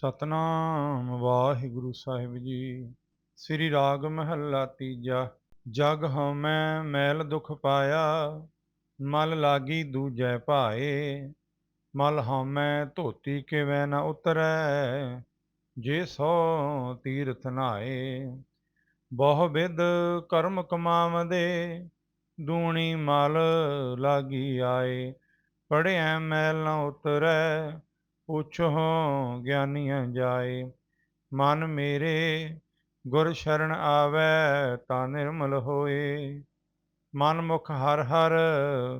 ਸਤਨਾਮ ਵਾਹਿਗੁਰੂ ਸਾਹਿਬ ਜੀ। ਸ੍ਰੀ ਰਾਗ ਮਹੱਲਾ ਤੀਜਾ, ਜਗ ਹਉਮੈ ਮੈਲ ਦੁਖ ਪਾਇਆ, ਮਲ ਲਾਗੀ ਦੂਜੈ ਭਾਏ, ਮਲ ਹਉਮੈ ਧੋਤੀ ਕਿਵੇਂ ਨਾ ਉਤਰੈ, ਜੇ ਸੋ ਤੀਰਥ ਨਾਏ। ਬਹੁ ਵਿਦ ਕਰਮ ਕਮਾਵਦੇ, ਦੂਣੀ ਮਲ ਲਾਗੀ ਆਏ ਪੜਿਐ ਮੈਲ ਨਾ ਉਤਰੈ ਪੁੱਛੋ ਗਿਆਨੀਆਂ ਜਾਏ, ਮਨ ਮੇਰੇ ਗੁਰ ਸ਼ਰਨ ਆਵੈ ਤਾਂ ਨਿਰਮਲ ਹੋਏ। ਮਨ ਮੁਖ ਹਰ ਹਰ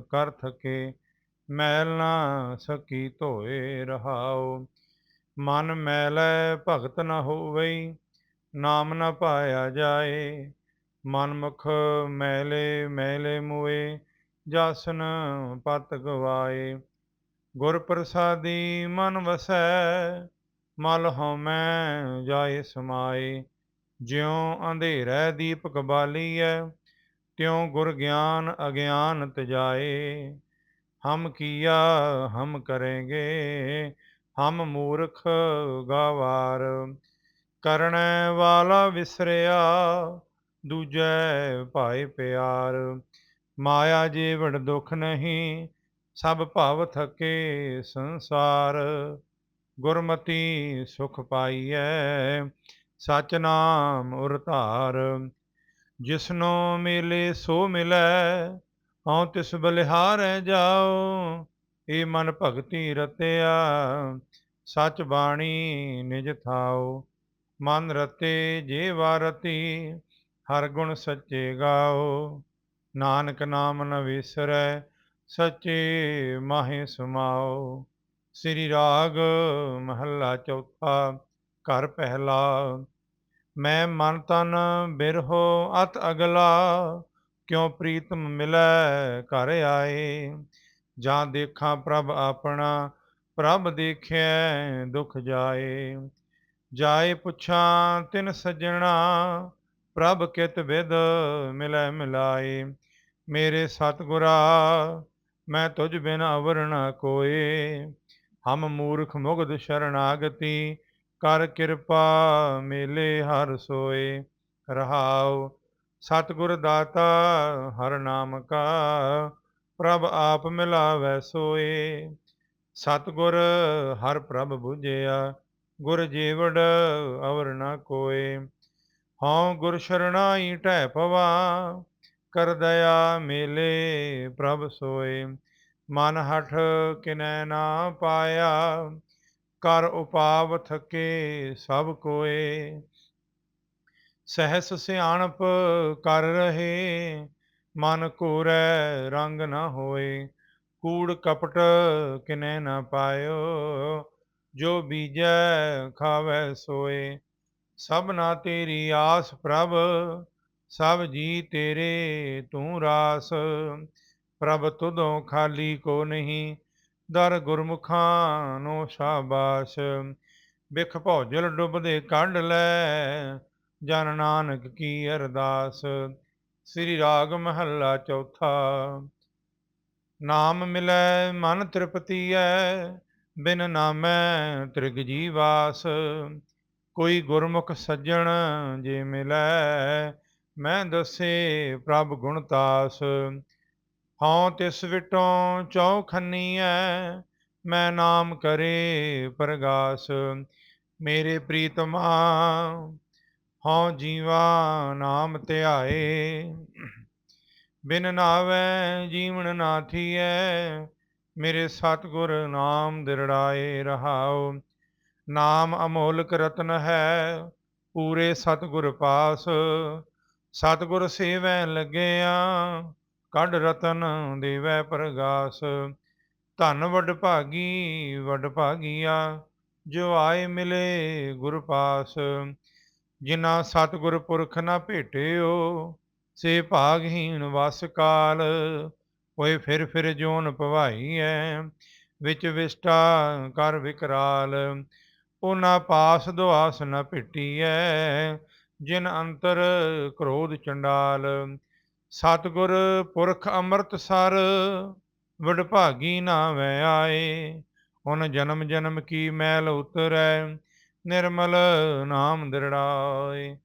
ਕਰ ਥਕੇ ਮੈਲ ਨਾ ਸਕੀ ਧੋਏ ਰਹਾਉ। ਮਨ ਮੈਲੈ ਭਗਤ ਨ ਹੋਵਈ, ਨਾਮ ਨ ਪਾਇਆ ਜਾਏ। ਮਨ ਮੁਖ ਮੈਲੇ ਮੈਲੇ ਮੋਏ, ਜਸਨ ਪਤ ਗਵਾਏ। ਗੁਰ ਪ੍ਰਸਾਦੀ ਮਨ ਵਸੈ, ਮਲ ਹਉਮੈ ਜਾਏ ਸਮਾਏ। ਜਿਉ ਅੰਧੇਰੈ ਦੀਪਕ ਬਾਲੀਐ, ਤਿਉ ਗੁਰ ਗਿਆਨ ਅਗਿਆਨ ਤਜਾਏ। ਹਮ ਕੀਆ, ਹਮ ਕਰੇਂਗੇ, ਹਮ ਮੂਰਖ ਗਵਾਰ। ਕਰਨੈ ਵਾਲਾ ਵਿਸਰਿਆ, ਦੂਜੈ ਭਾਏ ਪਿਆਰ। ਮਾਇਆ ਜੀਵਨ ਦੁਖ ਨਹੀਂ ਸਭ ਭਵ ਥਕੇ ਸੰਸਾਰ, ਗੁਰਮਤੀ ਸੁਖ ਪਾਈਐ ਸਚ ਨਾਮ ਉਰਤਾਰ ਜਿਸਨੋ ਮਿਲੇ ਸੋ ਮਿਲੈ, ਹਉ ਤਿਸ ਬਲਿਹਾਰੈ ਜਾਓ, ਏ ਮਨ ਭਗਤੀ ਰਤਿਆ, ਸਚ ਬਾਣੀ ਨਿਜ ਥਾਓ। ਮਨ ਰਤੇ ਜੇ ਵਾਰਤੀ ਹਰ ਗੁਣ ਸੱਚੇ ਗਾਓ। ਨਾਨਕ ਨਾਮ ਨ ਵਿਸਰੈ ਸੱਚੇ ਮਾਹੇ ਸਮਾਓ। ਸ੍ਰੀ ਰਾਗ ਮਹੱਲਾ ਚੌਥਾ, ਘਰ ਪਹਿਲਾ। ਮੈਂ ਮਨ ਤਨ ਬਿਰਹੋ ਅਤ ਅਗਲਾ, ਕਿਉ ਪ੍ਰੀਤਮ ਮਿਲੈ ਘਰ ਆਏ। ਜਾਂ ਦੇਖਾਂ ਪ੍ਰਭ ਆਪਣਾ, ਪ੍ਰਭ ਦੇਖਿਆ ਦੁਖ ਜਾਏ। ਜਾਏ ਪੁੱਛਾਂ ਤਿਨ ਸਜਣਾ, ਪ੍ਰਭ ਕਿਤ ਵਿਦ ਮਿਲੈ ਮਿਲਾਏ। ਮੇਰੇ ਸਤਿਗੁਰਾ ਮੈਂ ਤੁਝ ਬਿਨ ਅਵਰ ਨਾ ਕੋਏ, ਹਮ ਮੂਰਖ ਮੁਗਧ ਸ਼ਰਨਾਗਤੀ, ਕਰ ਕਿਰਪਾ ਮੇਲੇ ਹਰ ਸੋਏ। ਰਹਾਉ, ਸਤਿਗੁਰ ਦਾਤਾ, ਹਰ ਨਾਮ ਕਾ, ਪ੍ਰਭ ਆਪ ਮਿਲਾਵੈ ਸੋਏ। ਸਤਿਗੁਰ, ਹਰ ਪ੍ਰਭ 부ਝਿਆ ਗੁਰ ਜੀਵੜ ਅਵਰ ਨ ਕੋਏ। ਹਉ ਗੁਰ ਸ਼ਰਣਾਈ ਢੈ ਪਵਾ ਕਰ ਦਇਆ ਮੇਲੇ ਪ੍ਰਭ ਸੋਏ। ਮਨ ਹਠ ਕਿਨੈ ਨਾ ਪਾਇਆ, ਕਰ ਉਪਾਵ ਥਕੇ ਸਭ ਕੋਏ। ਸਹਿਸ ਸਿਆਣਪ ਕਰ ਰਹੇ, ਮਨ ਕੋਰੈ ਰੰਗ ਨਾ ਹੋਏ। ਕੂੜ ਕਪਟ ਕਿਨੈ ਨਾ ਪਾਇਓ, ਜੋ ਬੀਜੈ ਖਾਵੈ ਸੋਏ। ਸਭ ਨਾ ਤੇਰੀ ਆਸ ਪ੍ਰਭ ਸਭ ਜੀ ਤੇਰੇ ਤੂੰ ਰਾਸ, ਪ੍ਰਭ ਤੁਧੋਂ ਖਾਲੀ ਕੋ ਨਹੀਂ। ਦਰ ਗੁਰਮੁਖਾਂ ਨੂੰ ਸ਼ਾਬਾਸ਼, ਬਿਖ ਭੌਜਲ ਡੁੱਬਦੇ ਕੱਢ ਲੈ। ਜਨ ਨਾਨਕ ਕੀ ਅਰਦਾਸ, ਸ੍ਰੀ ਰਾਗ ਮਹੱਲਾ ਚੌਥਾ। ਨਾਮ ਮਿਲੈ, ਮਨ ਤ੍ਰਿਪਤੀ ਤ੍ਰਿਪਤੀਐ ਬਿਨ ਨਾਮੈ ਤ੍ਰਿਗ ਜੀਵਾਸ ਕੋਈ ਗੁਰਮੁਖ ਸੱਜਣ ਜੇ ਮਿਲੈ ਮੈਂ ਦੱਸੇ ਪ੍ਰਭ ਗੁਣਤਾਸ ਹਉ ਤਿਸ ਵਿਟੋਂ ਚੌਖੰਨੀਐ ਮੈਂ ਨਾਮ ਕਰੇ ਪ੍ਰਗਾਸ, ਮੇਰੇ ਪ੍ਰੀਤਮਾ, ਹਉ ਜੀਵਾ ਨਾਮ ਧਿਆਏ, ਬਿਨ ਨਾਵੇ ਜੀਵਨ ਨਾ ਥੀਐ, ਮੇਰੇ ਸਤਗੁਰ ਨਾਮ ਦਿਰੜਾਏ ਰਹਾਉ, ਨਾਮ ਅਮੋਲਕ ਰਤਨ ਹੈ, ਪੂਰੇ ਸਤਗੁਰ ਪਾਸ ਸਤਗੁਰ ਸੇਵੈ ਲੱਗਿਆ, ਕੱਢ ਰਤਨ ਦੇਵੈ ਪ੍ਰਗਾਸ। ਧਨ ਵਡ ਭਾਗੀ, ਵਡ ਭਾਗੀਆ, ਜੋ ਆਏ ਮਿਲੇ ਗੁਰ ਪਾਸ। ਜਿਨਾ ਸਤਗੁਰ ਪੁਰਖ ਨਾ ਭੇਟਿਓ, ਸੇ ਭਾਗਹੀਣ ਵਸ ਕਾਲ। ਹੋਏ ਫਿਰ ਫਿਰ ਜੋਨ ਭਵਾਈ ਐ ਵਿੱਚ ਵਿਸ਼ਟਾ ਕਰ ਵਿਕਰਾਲ। ਉਹਨਾਂ ਪਾਸ ਦੁਆਸ ਨਾ ਭਿੱਟੀ ਭਿਟੀਐ ਜਿਨ ਅੰਤਰ ਕ੍ਰੋਧ ਚੰਡਾਲ, ਸਤਗੁਰ ਪੁਰਖ ਅੰਮ੍ਰਿਤ ਸਰ ਵਡਭਾਗੀ ਨਾਵੇਂ ਆਏ, ਹੁਣ ਜਨਮ ਜਨਮ ਕੀ ਮੈਲ ਉਤਰੈ, ਨਿਰਮਲ ਨਾਮ ਦਿਰੜਾਏ।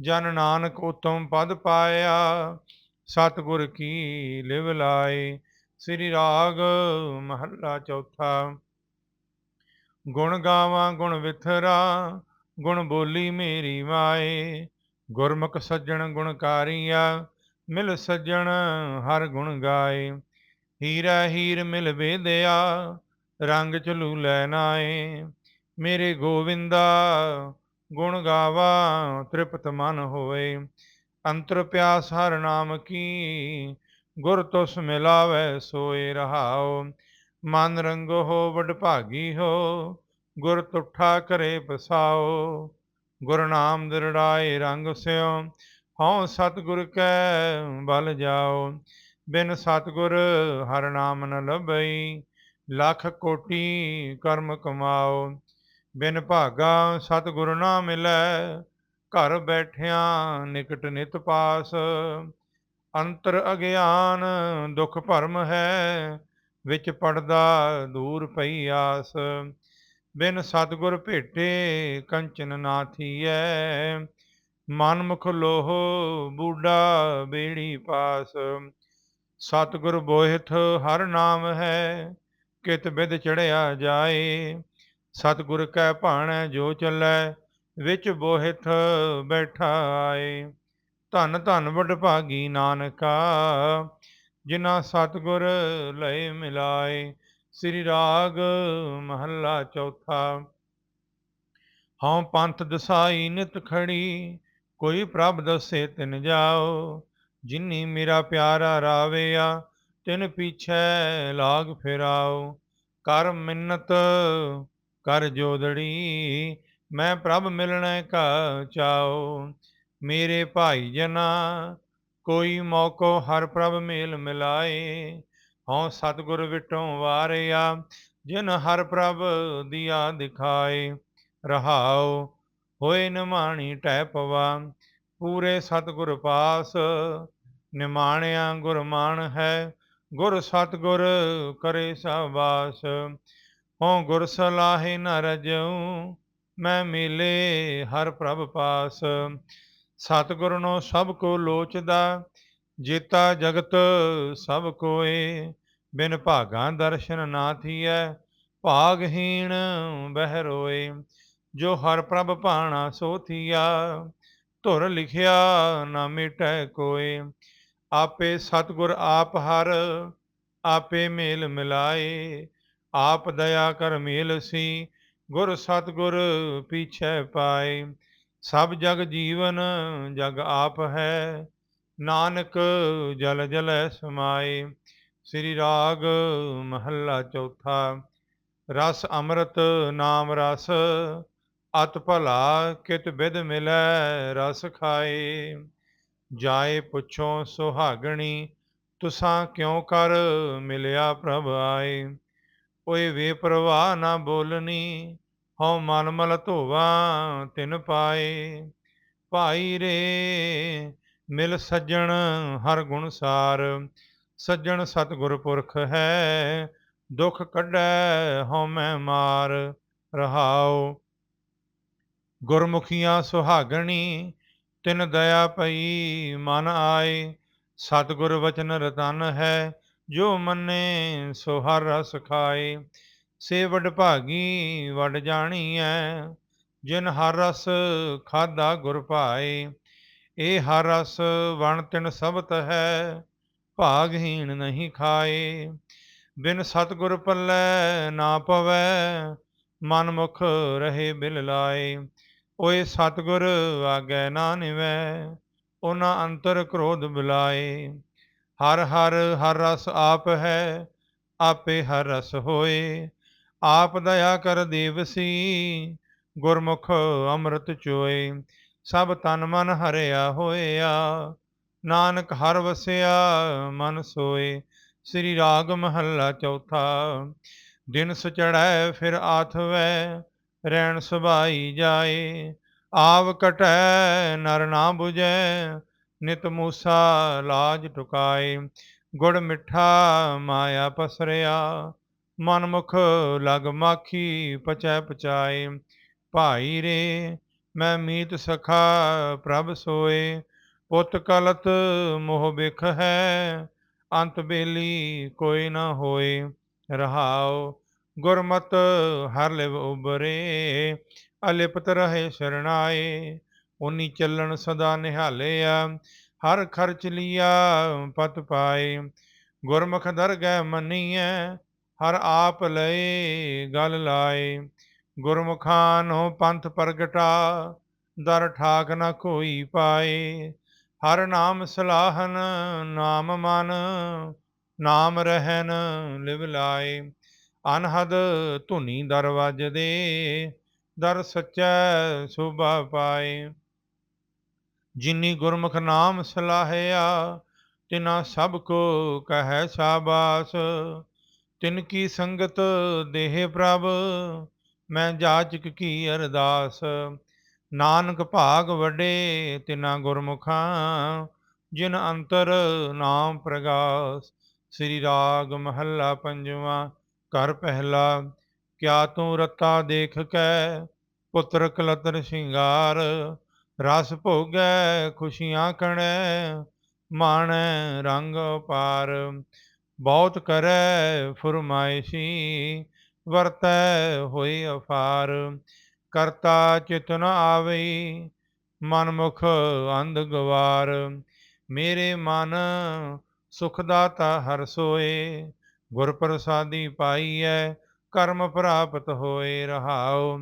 ਜਨ ਨਾਨਕ ਉਤਮ ਪਦ ਪਾਇਆ, ਸਤਿਗੁਰ ਕੀ ਲਿਵ ਲਾਏ। ਸ੍ਰੀ ਰਾਗ ਮਹੱਲਾ ਚੌਥਾ। ਗੁਣ ਗਾਵਾਂ ਗੁਣ ਵਿਥਰਾ ਗੁਣ ਬੋਲੀ ਮੇਰੀ ਮਾਏ। ਗੁਰਮੁਖ ਸੱਜਣ ਗੁਣਕਾਰੀਆ ਮਿਲ ਸੱਜਣ ਹਰ ਗੁਣ ਗਾਏ। ਹੀਰਾ ਹੀਰ ਮਿਲ ਵੇਦਿਆ, ਰੰਗ ਚਲੂ ਲੈ ਨਾਏ। ਮੇਰੇ ਗੋਵਿੰਦਾ, ਗੁਣ ਗਾਵਾ, ਤ੍ਰਿਪਤ ਮਨ ਹੋਏ। ਅੰਤਰ ਪਿਆਸ ਹਰ ਨਾਮ ਕੀ, ਗੁਰ ਤੁਸ ਮਿਲਾਵੇ ਸੋਏ ਰਹਾਓ। ਮਨ ਰੰਗ ਹੋ, ਵਡਭਾਗੀ ਹੋ। ਗੁਰ ਤੁਠਾ ਕਰੇ ਪਸਾਓ ਗੁਰ ਨਾਮ ਦਿਰੜਾਏ ਰੰਗ ਸਿਓ, ਹਉ ਸਤਿਗੁਰ ਕੈ ਬਲ ਜਾਓ। ਬਿਨ ਸਤਿਗੁਰ ਹਰ ਨਾਮ ਨ ਲਭਈ, ਲੱਖ ਕੋਟੀ ਕਰਮ ਕਮਾਓ। ਬਿਨ ਭਾਗਾ ਸਤਿਗੁਰ ਨਾ ਮਿਲੈ, ਘਰ ਬੈਠਿਆਂ ਨਿਕਟ ਨਿਤ ਪਾਸ। ਅੰਤਰ ਅਗਿਆਨ ਦੁਖ ਭਰਮ ਹੈ, ਵਿੱਚ ਪੜਦਾ ਦੂਰ ਪਈ ਆਸ। ਬਿਨ ਸਤਿਗੁਰ ਭੇਟੇ ਕੰਚਨ ਨਾ ਥੀਐ। ਮਨ ਲੋਹ ਬੂਡਾ ਬੇੜੀ ਪਾਸ। ਸਤਿਗੁਰ ਬੋਹਿਤ ਹਰ ਨਾਮ ਹੈ, ਕਿਤ ਬਿਦ ਚੜਿਆ ਜਾਏ। ਸਤਿਗੁਰ ਕੈ ਭਾਣੈ ਜੋ ਚੱਲੈ, ਵਿੱਚ ਬੋਹਿਤ ਬੈਠਾ ਆਏ। ਧਨ ਧਨ ਵਡਭਾਗੀ ਨਾਨਕਾ, ਜਿਨ੍ਹਾਂ ਸਤਿਗੁਰ ਲਏ ਮਿਲਾਏ। ਸ੍ਰੀ ਰਾਗ ਮਹੱਲਾ ਚੌਥਾ। ਹਉ ਪੰਥ ਦਸਾਈ ਨਿਤ ਖੜੀ, ਕੋਈ ਪ੍ਰਭ ਦਸੇ ਤਿਨ ਜਾਓ। ਜਿਨੀ ਮੇਰਾ ਪਿਆਰਾ ਰਾਵਿਆ, ਤਿਨ ਪੀਛੈ ਲਾਗ ਫਿਰਾਓ। ਕਰ ਮਿੰਨਤ, ਕਰ ਜੋਦੜੀ, ਮੈਂ ਪ੍ਰਭ ਮਿਲਣੈ ਕਾ ਚਾਓ। ਮੇਰੇ ਭਾਈ ਜਨਾ, ਕੋਈ ਮੌਕੋ ਹਰ ਪ੍ਰਭ ਮੇਲ ਮਿਲਾਏ। ਹਉ ਸਤਿਗੁਰ ਵਿਟੋਂ ਵਾਰਿਆ, ਜਿਨ ਹਰ ਪ੍ਰਭ ਦਿਆ ਦਿਖਾਏ। ਰਹਾਉ, ਹੋਏ ਨਿਮਾਣੀ ਟੈ ਪਵਾ, ਪੂਰੇ ਸਤਿਗੁਰ ਪਾਸ ਨਿਮਾਣਿਆ ਗੁਰਮਾਨ ਹੈ। ਗੁਰ ਸਤਿਗੁਰ ਕਰੇ ਸਵਾਸ, ਹਉ ਗੁਰ ਸਲਾਹੇ ਨ ਰਜਉ, ਮੈਂ ਮਿਲੇ ਹਰ ਪ੍ਰਭ ਪਾਸ। ਸਤਿਗੁਰ ਨੂੰ ਸਭ ਕੋ ਲੋਚਦਾ, ਜੀਤਾ ਜਗਤ ਸਭ ਕੋਏ। ਬਿਨ ਭਾਗਾ ਦਰਸ਼ਨ ਨਾ ਥੀਐ, ਭਾਗਹੀਣ ਬਹਿ ਰੋਏ। ਜੋ ਹਰ ਪ੍ਰਭ ਭਾਣਾ ਸੋ ਥੀਆ, ਧੁਰ ਲਿਖਿਆ ਨਾ ਮਿਟੈ ਕੋਏ। ਆਪੇ ਸਤਿਗੁਰ ਆਪ ਹਰ, ਆਪੇ ਮੇਲ ਮਿਲਾਏ। ਆਪ ਦਇਆ ਕਰ ਮੇਲ ਸੀ, ਗੁਰ ਸਤਿਗੁਰ ਪੀਛੇ ਪਾਏ। ਸਭ ਜਗ ਜੀਵਨ ਜਗ ਆਪ ਹੈ, ਨਾਨਕ ਜਲ ਜਲੈ ਸਮਾਏ। ਸ੍ਰੀ ਰਾਗ ਮਹੱਲਾ ਚੌਥਾ, ਰਸ ਅੰਮ੍ਰਿਤ ਨਾਮ ਰਸ, ਅਤ ਭਲਾ ਕਿਤ ਬਿਦ ਮਿਲੈ ਰਸ ਖਾਏ। ਜਾਏ ਪੁੱਛੋ ਸੁਹਾਗਣੀ, ਤੁਸਾਂ ਕਿਉ ਕਰ ਮਿਲਿਆ ਪ੍ਰਭ ਆਏ। ਓਏ ਵੇ ਪ੍ਰਵਾਹ ਨਾ ਬੋਲਨੀ ਹਉ ਮਨ ਮਲ ਧੋਵਾ ਤਿਨ ਪਾਏ। ਭਾਈ ਰੇ, ਮਿਲ ਸੱਜਣ ਹਰ ਗੁਣ ਸਾਰ ਸੱਜਣ ਸਤਿਗੁਰ ਪੁਰਖ ਹੈ, ਦੁਖ ਕੱਢੈ ਹਉ ਮਾਰ ਰਹਾਉ। ਗੁਰਮੁਖੀਆਂ ਸੁਹਾਗਣੀ, ਤਿਨ ਦਇਆ ਪਈ ਮਨ ਆਏ। ਸਤਿਗੁਰ ਵਚਨ ਰਤਨ ਹੈ, ਜੋ ਮੰਨੇ ਸੋ ਹਰ ਰਸ ਖਾਏ। ਸੇ ਵਡ ਭਾਗੀ ਵਡ ਜਾਣੀਐ, ਜਿਨ ਹਰ ਰਸ ਖਾਦਾ ਗੁਰ ਭਾਏ। ਇਹ ਹਰ ਰਸ ਵਣ ਤਿਨ ਸਬਤ ਹੈ ਭਾਗਹੀਣ ਨਹੀਂ ਖਾਏ। ਬਿਨ ਸਤਗੁਰ ਪੱਲੇ ਨਾ ਪਵੈ ਮਨ ਮੁਖ ਰਹੇ ਬਿਲ ਲਾਏ। ਓਏ ਸਤਗੁਰ ਆਗੈ ਨਾ ਨਿਵੈ ਉਹਨਾਂ ਅੰਤਰ ਕ੍ਰੋਧ ਬੁਲਾਏ। ਹਰ ਹਰ ਹਰ ਰਸ ਆਪ ਹੈ, ਆਪੇ ਹਰ ਰਸ ਹੋਏ। ਆਪ ਦਇਆ ਕਰ ਦੇਵਸੀ ਗੁਰਮੁਖ ਅੰਮ੍ਰਿਤ ਚੋਏ। ਸਭ ਤਨ ਮਨ ਹਰਿਆ ਹੋਇਆ ਨਾਨਕ ਹਰ ਵਸਿਆ ਮਨ ਸੋਏ, ਸ੍ਰੀ ਰਾਗ ਮਹੱਲਾ ਚੌਥਾ। ਦਿਨ ਸਚੜੈ ਫਿਰ ਆਥਵੈ ਰਹਿਣ ਸੁਭਾਈ ਜਾਏ। ਆਵ ਕਟੈ, ਨਰ ਨਾ 부ਜੈ ਨਿਤ ਮੂਸਾ ਲਾਜ ਟੁਕਾਏ। ਗੁੜ ਮਿੱਠਾ ਮਾਇਆ ਪਸਰਿਆ ਮਨ ਮੁਖ ਲਗ ਮਾਖੀ ਪਚੈ ਪਚਾਏ। ਭਾਈ ਰੇ, ਮੈਂ ਮੀਤ ਸਖਾ ਪ੍ਰਭ ਸੋਏ। ਪੁੱਤ ਕਲਤ ਮੋਹ ਬਿਖ ਹੈ, ਅੰਤ ਬੇਲੀ ਕੋਈ ਨਾ ਹੋਏ, ਰਹਾਉ ਗੁਰਮਤ ਹਰ ਲਿਵ ਉਬਰੇ ਅਲਿਪਤ ਰਹੇ ਸ਼ਰਣਾਏ, ਉਨੀ ਚੱਲਣ ਸਦਾ ਨਿਹਾਲਿਆ, ਹਰ ਖਰਚ ਲਿਆ ਪਤ ਪਾਏ, ਗੁਰਮੁਖ ਦਰਗਹਿ ਮੰਨੀਐ, ਹਰ ਆਪ ਲਏ ਗਲ ਲਾਏ ਗੁਰਮੁਖਾਨੋ ਪੰਥ ਪ੍ਰਗਟਾ, ਦਰ ਠਾਕ ਨਾ ਕੋਈ ਪਾਏ ਹਰ ਨਾਮ ਸਲਾਹਨ ਨਾਮ ਮਨ, ਨਾਮ ਰਹਿਨ ਲਿਵ ਲਾਏ। ਅਨਹਦ ਧੁਨੀ ਦਰਵਾਜ ਦੇ, ਦਰ ਸੱਚੈ ਸੁਭਾ ਪਾਏ। ਜਿਨੀ ਗੁਰਮੁਖ ਨਾਮ ਸਲਾਹਿਆ, ਤਿਨਾ ਸਭ ਕੋ ਕਹੈ ਸ਼ਾਬਾਸ। ਤਿਨ ਕੀ ਸੰਗਤ ਦੇਹ ਪ੍ਰਭ, ਮੈਂ ਜਾਚਕ ਕੀ ਅਰਦਾਸ। ਨਾਨਕ ਭਾਗ ਵੱਡੇ ਤਿਨਾ ਗੁਰਮੁਖਾਂ, ਜਿਨ ਅੰਤਰ ਨਾਮ ਪ੍ਰਗਾਸ। ਸ੍ਰੀ ਰਾਗ ਮਹੱਲਾ ਪੰਜਵਾਂ ਕਰ ਪਹਿਲਾ, ਕਿਆ ਤੂੰ ਰਤਾ ਦੇਖ ਕੈ, ਪੁੱਤਰ ਕਲਤਰ ਸ਼ਿੰਗਾਰ। ਰਸ ਭੋਗੈ, ਖੁਸ਼ੀਆਂ ਕਣੈ, ਮਾਣੈ ਰੰਗ ਪਾਰ ਬਹੁਤ ਕਰੈ ਫਰਮਾਇਸ਼ੀ, ਵਰਤੈ ਹੋਈ ਅਫਾਰ। ਕਰਤਾ ਚਿਤਨ ਆਵਈ ਮਨ ਮੁਖ ਅੰਧ ਗਵਾਰ। ਮੇਰੇ ਮਨ ਸੁਖ ਦਾਤਾ ਹਰ ਸੋਏ ਗੁਰ ਪ੍ਰਸਾਦੀ ਪਾਈਐ, ਕਰਮ ਪ੍ਰਾਪਤ ਹੋਏ ਰਹਾਉ।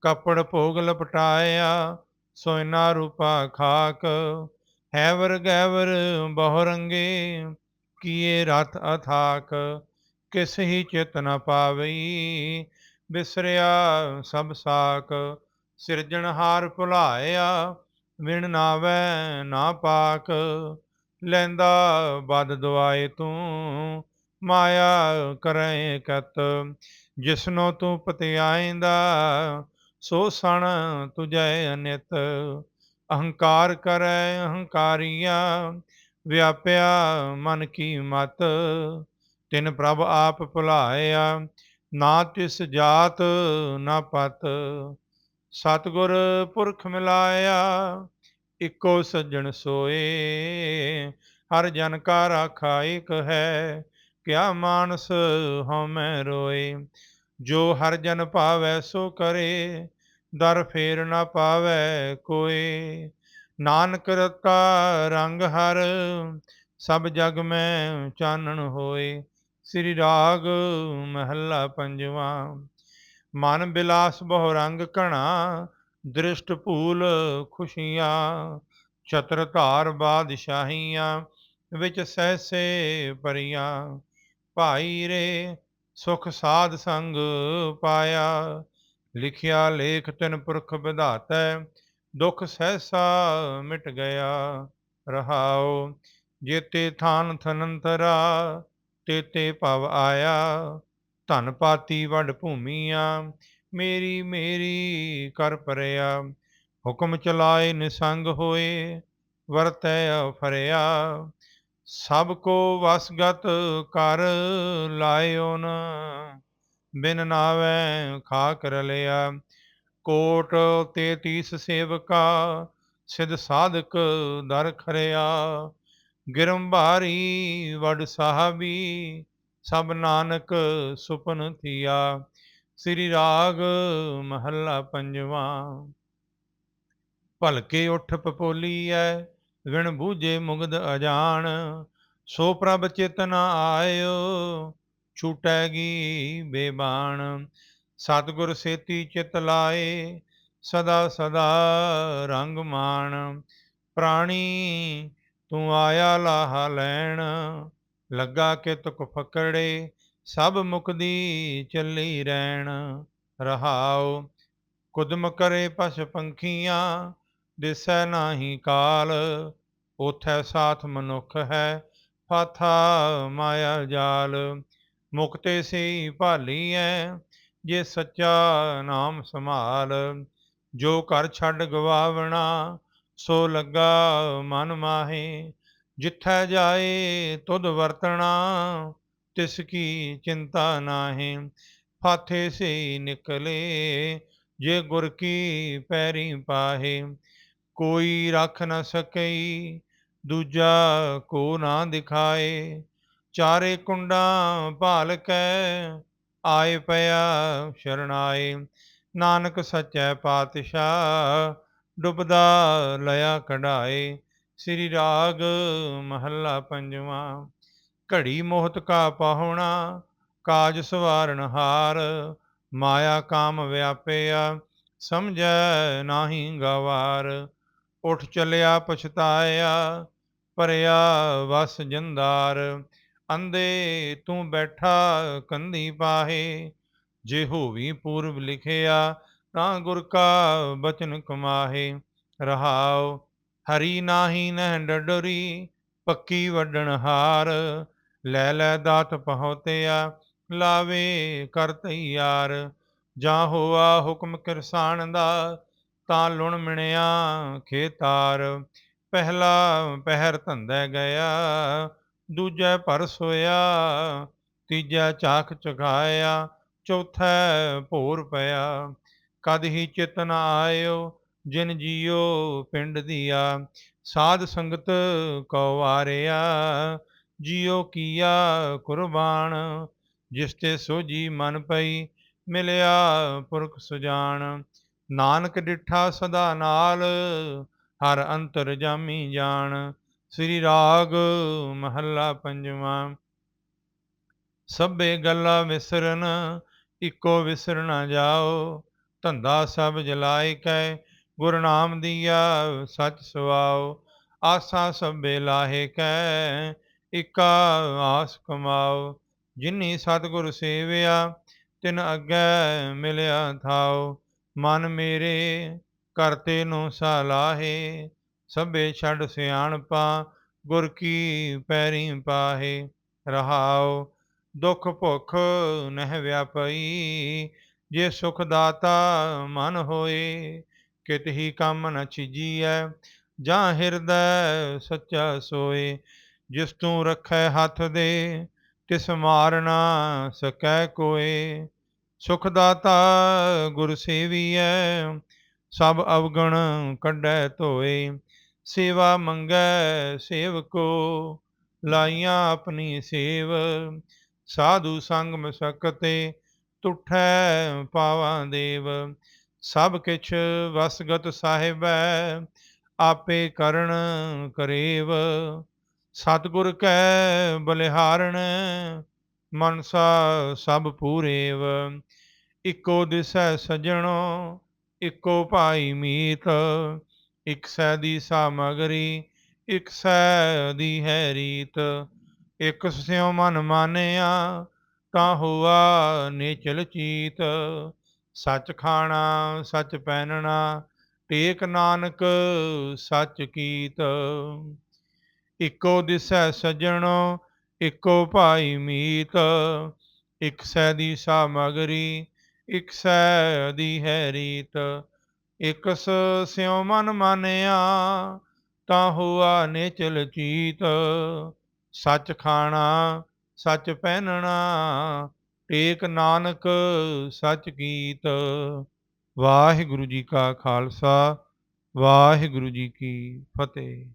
ਕਪੜ ਭੋਗ ਲਪਟਾਇਆ, ਸੋਇਨਾ ਰੂਪਾ ਖਾਕ। ਹੈਵਰ ਗੈਵਰ ਬਹੁ ਰੰਗੇ ਕੀਏ ਰਥ ਅਥਾਕ। ਕਿਸ ਹੀ ਚਿਤ ਨ ਪਾਵਈ ਬਿਸਰਿਆ ਸਭ ਸਾਕ ਸਿਰਜਣਹਾਰ ਭੁਲਾਇਆ, ਵਿਣ ਨਾਵੈ ਨਾ ਪਾਕ। ਲੈਂਦਾ ਬਦ ਦਵਾਏ ਤੂੰ, ਮਾਇਆ ਕਰੈ ਕਤ। ਜਿਸਨੋ ਤੂੰ ਪਤਿਆਇਂਦਾ, ਸੋ ਸਣ ਤੁਜੈ ਅਨਿਤ। ਅਹੰਕਾਰ ਕਰੈ ਅਹੰਕਾਰੀਆ, ਵਿਆਪਿਆ ਮਨ ਕੀ ਮਤ। ਤਿਨ ਪ੍ਰਭ ਆਪ ਭੁਲਾਇਆ ਨਾ ਤਿਸ ਜਾਤ ਨਾ ਪਤ, ਸਤਗੁਰ ਪੁਰਖ ਮਿਲਾਇਆ, ਇੱਕੋ ਸੱਜਣ ਸੋਏ। ਹਰ ਜਨ ਕਾ ਰਾਖਾ ਇੱਕ ਹੈ ਕਿਆ ਮਾਨਸ ਹਉਮੈ ਰੋਏ। ਜੋ ਹਰ ਜਨ ਭਾਵੈ ਸੋ ਕਰੇ, ਦਰ ਫੇਰ ਨਾ ਪਾਵੈ ਕੋਏ। ਨਾਨਕ ਰਤਾ ਰੰਗ ਹਰ, ਸਭ ਜਗ ਮੈਂ ਚਾਨਣ ਹੋਏ। ਸ੍ਰੀ ਰਾਗ ਮਹੱਲਾ ਪੰਜਵਾਂ। ਮਨ ਬਿਲਾਸ ਬਹੁ ਰੰਗ ਘਣਾ, ਦ੍ਰਿਸ਼ਟ ਭੂਲ ਖੁਸ਼ੀਆਂ ਛਤਰ ਧਾਰ ਬਾਦਸ਼ਾਹੀਆਂ ਵਿੱਚ ਸਹਸੇ ਪਰੀਆਂ। ਭਾਈ ਰੇ ਸੁਖ ਸਾਧ ਸੰਗ ਪਾਇਆ, ਲਿਖਿਆ ਲੇਖ ਤਿਨ ਪੁਰਖ ਵਿਧਾਤੈ, ਦੁਖ ਸਹਿਸਾ ਮਿਟ ਗਿਆ ਰਹਾਉ। ਜੇਤੇ ਥਾਨ ਥਨੰਤਰਾ ਤੇਤੇ ਭਵ ਆਇਆ, ਧਨ ਪਾਤੀ ਵੱਡ ਭੂਮੀਆਂ, ਮੇਰੀ ਮੇਰੀ ਕਰ ਪਰਿਆ। ਹੁਕਮ ਚਲਾਏ ਨਿਸੰਗ ਹੋਏ, ਵਰਤੈ ਫਰਿਆ ਸਭ ਕੋ ਵਸਗਤ ਕਰ ਲਾਇਓ ਨ, ਬਿਨ ਖਾ ਕਰ ਲਿਆ ਕੋਟ ਤੇ ਤੀਸ ਸੇਵਕਾ, ਸਿਧ ਸਾਧਕ ਦਰ ਖਰਿਆ। ਗਿਰਮ ਵਡ ਸਾਹਬੀ, ਸਭ ਨਾਨਕ ਸੁਪਨ ਥੀਆ। ਸ੍ਰੀ ਰਾਗ ਮਹੱਲਾ ਪੰਜਵਾਂ। ਭਲਕੇ ਉਠ ਪਪੋਲੀਐ, ਵਿਣ ਬੂਝੇ ਮੁਗਦ ਅਜਾਣ। ਸੋ ਪ੍ਰਭ ਚੇਤਨਾ ਆਇਓ ਛੂਟੈਗੀ ਬੇਬਾਣ। ਸਤਿਗੁਰ ਸੇਤੀ ਚਿਤ ਲਾਏ, ਸਦਾ ਸਦਾ ਰੰਗ ਮਾਣ ਪ੍ਰਾਣੀ ਤੂੰ ਆਇਆ ਲਾਹਾ ਲੈਣ, ਲੱਗਾ ਕਿ ਤੁਕ ਫਕੜੇ, ਸਭ ਮੁਕਦੀ ਚੱਲੀ ਰਹਿਣ ਰਹਾਉ, ਕੁਦਮ ਕਰੇ ਪਸ਼ ਪੰਖੀਆਂ, ਦਿਸੈ ਨਾਹੀ ਕਾਲ। ਉਥੈ ਸਾਥ ਮਨੁੱਖ ਹੈ ਫਾਥਾ ਮਾਇਆ ਜਾਲ। ਮੁਕਤੇ ਸੀ ਭਾਲੀ ਭਾਲੀਐ ਜੇ ਸੱਚਾ ਨਾਮ ਸੰਭਾਲ। ਜੋ ਘਰ ਛੱਡ ਗਵਾਵਣਾ ਸੋ ਲੱਗਾ ਮਨ ਮਾਹੇ, ਜਿੱਥੈ ਜਾਏ ਤੁਧ ਵਰਤਣਾ, ਤਿਸ ਕੀ ਚਿੰਤਾ ਨਾਹੀ। ਫਾਥੇ ਸੇ ਨਿਕਲੇ, ਜੇ ਗੁਰ ਕੀ ਪੈਰੀ ਪਾਹੇ। ਕੋਈ ਰੱਖ ਨਾ ਸਕਈ, ਦੂਜਾ ਕੋ ਨਾ ਦਿਖਾਏ। ਚਾਰੇ ਕੁੰਡਾਂ ਭਾਲ ਕੈ, ਆਏ ਪਿਆ ਸ਼ਰਣਾਏ ਨਾਨਕ ਸੱਚੈ ਪਾਤਸ਼ਾਹ ਡੁੱਬਦਾ ਲਿਆ ਕਢਾਏ, ਸ੍ਰੀ ਰਾਗ ਮਹੱਲਾ ਪੰਜਵਾਂ। ਘੜੀ ਮੋਹਤ ਕਾ ਪਾਹੁਣਾ, ਕਾਜ ਸਵਾਰਨ ਹਾਰ, ਮਾਇਆ ਕਾਮ ਵਿਆਪਿਆ, ਸਮਝੈ ਨਾਹੀ ਗਵਾਰ। ਉਠ ਚੱਲਿਆ ਪਛਤਾਇਆ ਪਰਿਆ ਵਸ ਜੰਦਾਰ। ਅੰਦੇ ਤੂੰ ਬੈਠਾ ਕੰਧੀ ਪਾਹੇ, ਜੇ ਹੋਵੀ ਪੂਰਬ ਲਿਖਿਆ ਤਾਂ ਗੁਰ ਕਾ ਬਚਨ ਕਮਾਹੇ, ਰਹਾਉ, ਹਰੀ ਨਾਹੀ ਨਹਿ ਡਡਰੀ, ਪੱਕੀ ਵੱਡਣ ਹਾਰ, ਲੈ ਲੈ ਦਾਤ ਪਹੁੰਤਿਆ ਲਾਵੇ ਕਰ ਤਈਆਰ ਜਾਂ ਹੋਆ ਹੁਕਮ ਕਿਰਸਾਨ ਦਾ, ਤਾਂ ਲੁਣ ਮਿਣਿਆ ਖੇਤਾਰ, ਪਹਿਲਾ ਪਹਿਰ ਧੰਦੇ ਗਿਆ, ਦੂਜਾ ਪਰ ਸੋਇਆ, ਤੀਜਾ ਚਾਖ ਚੁਗਾਇਆ, ਚੌਥਾ ਭੋਰ ਪਿਆ। ਕਦ ਹੀ ਚਿਤ ਨ ਆਇਓ, ਜਿਨ ਜੀਓ ਪਿੰਡ ਦੀਆ। ਸਾਧ ਸੰਗਤ ਕੋ ਵਾਰਿਆ, ਜੀਓ ਕੀਆ ਕੁਰਬਾਨ। ਜਿਸ ਤੇ ਸੋਜੀ ਮਨ ਪਈ, ਮਿਲਿਆ ਪੁਰਖ ਸੁਜਾਨ। ਨਾਨਕ ਡਿਠਾ ਸਦਾ ਨਾਲ, ਹਰ ਅੰਤਰ ਜਾਮੀ ਜਾਣ ਸ੍ਰੀ ਰਾਗ ਮਹੱਲਾ ਪੰਜਵਾਂ। ਸਭੇ ਗੱਲਾਂ ਵਿਸਰਨ, ਇੱਕੋ ਵਿਸਰ ਨਾ ਜਾਓ। ਧੰਦਾ ਸਭ ਜਲਾਇ ਕੈ ਗੁਰਨਾਮ ਦੀਆ ਸਚ ਸੁਆਓ, ਆਸਾ ਸਭੇ ਲਾਹੇ ਕੈ ਇਕਾ ਆਸ ਕਮਾਓ, ਜਿਨੀ ਸਤਿਗੁਰ ਸੇਵਿਆ, ਤਿਨ ਅੱਗੇ ਮਿਲਿਆ ਥਾਓ, ਮਨ ਮੇਰੇ ਕਰਤੇ ਨੂੰ ਸਲਾਹੇ ਸਭੇ ਛੱਡ ਸਿਆਣਪਾ, ਗੁਰ ਕੀ ਪੈਰੀ ਪਾਹੇ ਰਹਾਉ ਦੁਖ ਭੁਖ ਨਹਿ ਵਿਆਪਈ ਜੇ ਸੁਖ ਦਾਤਾ ਮਨ ਹੋਏ, ਕਿਤ ਹੀ ਕੰਮ ਨ ਚੀਜੀਐ ਜਾਂ ਹਿਰਦੈ ਸੱਚਾ ਸੋਏ। ਜਿਸ ਤੂੰ ਰੱਖੈ ਹੱਥ ਦੇ, ਤਿਸ ਮਾਰਨਾ ਸਕੈ ਕੋਏ। ਸੁਖ ਦਾਤਾ ਗੁਰ ਸੇਵੀਐ, ਸਭ ਅਵਗਣ ਕੱਢੈ ਧੋਏ। ਸੇਵਾ ਮੰਗੈ ਸੇਵਕੋ, ਲਾਈਆਂ ਆਪਣੀ ਸੇਵ। ਸਾਧੂ ਸੰਗ ਮਸਕਤੇ ਤੁਠੈ ਪਾਵਾਂ ਦੇਵ, ਸਭ ਕਿਛ ਵਸਗਤ ਸਾਹਿਬੈ, ਆਪੇ ਕਰਨ ਕਰੇਵ। ਸਤਿਗੁਰ ਕੈ ਬਲਿਹਾਰਣ, ਮਨਸਾ ਸਭ ਪੂਰੇਵ। ਇਕੋ ਦਿਸੈ ਸਜਣੋ, ਇਕੋ ਭਾਈ ਮੀਤ। ਇਕ ਸੈ ਦੀ ਸਾਮਗਰੀ ਇਕ ਸੈ ਦੀ ਹੈ ਰੀਤ। ਇਕ ਸਿਉ ਮਨ ਮਾਨਿਆ ਤਾਂ ਹੋਆ ਨੇਚਲ ਚੀਤ, ਸੱਚ ਖਾਣਾ, ਸੱਚ ਪਹਿਨਣਾ, ਟੇਕ ਨਾਨਕ, ਸੱਚ ਕੀਤ। ਇੱਕੋ ਦਿਸੈ ਸਜਣੋ, ਇੱਕੋ ਭਾਈ ਮੀਤ ਇਕ ਸੈ ਦੀ ਸਾਮਗਰੀ ਇਕ ਸੈ ਦੀ ਹੈ ਰੀਤ। ਇਕਸ ਸਿਉ ਮਨ ਮਾਨਿਆ, ਤਾਂ ਹੋਆ ਨਿਚਲ ਚੀਤ, ਸੱਚ ਖਾਣਾ ਸੱਚ ਪਹਿਨਣਾ ਟੇਕ ਨਾਨਕ ਸੱਚ ਗੀਤ। ਵਾਹਿਗੁਰੂ ਜੀ ਕਾ ਖਾਲਸਾ ਵਾਹਿਗੁਰੂ ਜੀ ਕੀ ਫਤਿਹ।